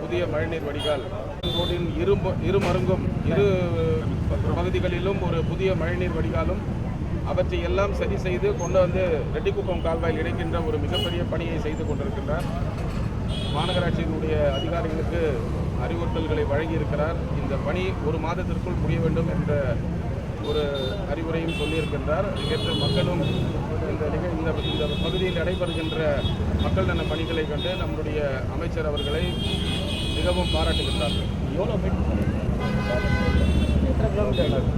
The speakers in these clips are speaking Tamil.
புதிய மழைநீர் வடிகால். ரோட்டின் இரு இரு மருங்கும் இரு பகுதிகளிலும் ஒரு புதிய மழைநீர் வடிகாலும் அவற்றை எல்லாம் சரி செய்து கொண்டு வந்து ரெட்டிக்குப்பம் கால்வாயில் இணைக்கின்ற ஒரு மிகப்பெரிய பணியை செய்து கொண்டிருக்கின்றார். மாநகராட்சியினுடைய அதிகாரிகளுக்கு அறிவுறுத்தல்களை வழங்கியிருக்கிறார். இந்த பணி ஒரு மாதத்திற்குள் முடிய வேண்டும் என்ற ஒரு அறிவுரையும் சொல்லியிருக்கின்றார். அதுக்கேற்ற மக்களும் இந்த நிக இந்த இந்த பகுதியில் நடைபெறுகின்ற மக்கள் நல பணிகளை கண்டு நம்முடைய அமைச்சர் அவர்களை மிகவும் பாராட்டுகின்றார்கள். எவ்வளோ மீட்டர்? எத்தனை கிலோமீட்டர்?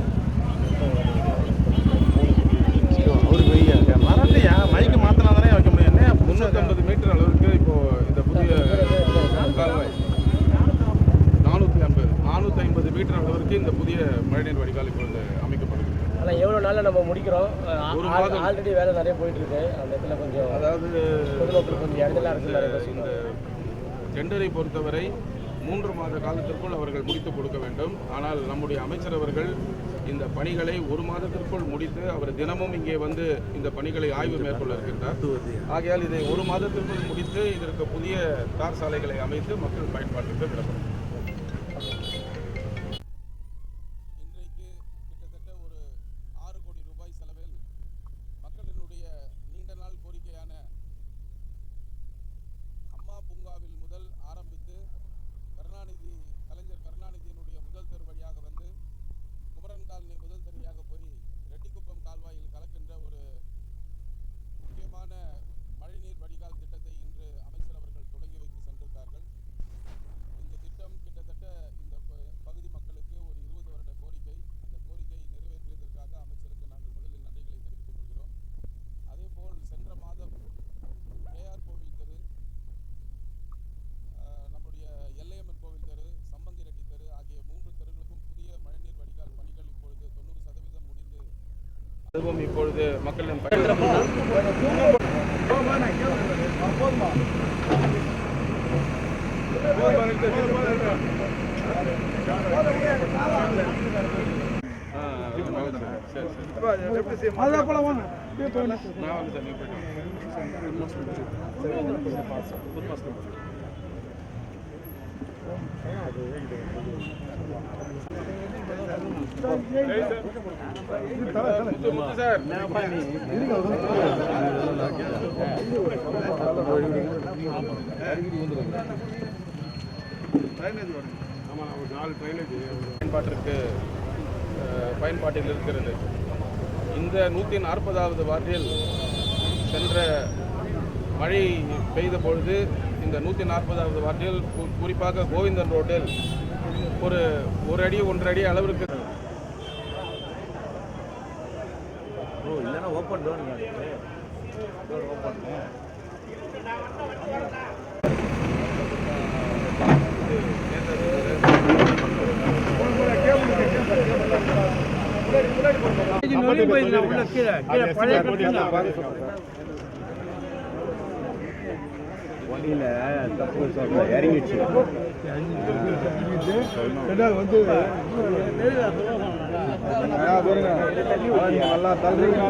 மழைநீர் வடிகால் இப்பொழுது அமைக்கப்படுகிறது. ஆனால் எவ்வளோ நாளில் நம்ம முடிக்கிறோம்? ஒரு மாதம். ஆல்ரெடி வேலை நிறைய போயிட்டு இருக்கு அந்த இடத்துல கொஞ்சம் அதாவது பொதுமக்கள் கொஞ்சம் இடத்துல இருக்கு இந்த டெண்டரை பொறுத்தவரை மூன்று மாத காலத்திற்குள் அவர்கள் முடித்து கொடுக்க வேண்டும். ஆனால் நம்முடைய அமைச்சர் அவர்கள் இந்த பணிகளை ஒரு மாதத்திற்குள் முடித்து அவர் தினமும் இங்கே வந்து இந்த பணிகளை ஆய்வு மேற்கொள்ள இருக்கின்றார். ஆகையால் இதை ஒரு மாதத்திற்குள் முடித்து இதற்கு புதிய தார் சாலைகளை அமைத்து மக்கள் பயன்பாட்டிற்கு விடப்படும். அதுவும் இப்பொழுது மக்களின் பயன் பயன்பாட்டிற்கு பயன்பாட்டில் இருக்கிறது. இந்த நூற்றி நாற்பதாவது வார்டில் சென்ற மழை பெய்த பொழுது இந்த நூற்றி நாற்பதாவது வார்டில் குறிப்பாக கோவிந்தன் ரோட்டில் ஒரு ஒரு அடி ஒன்றரை அடி அளவிற்கு ஓ இல்லைன்னா ஓப்பன் டோன் ஓப்பன் வண்டியில் தப்பு சொல்ல இறங்கிடுச்சு. நல்லா தள்ளுறீங்க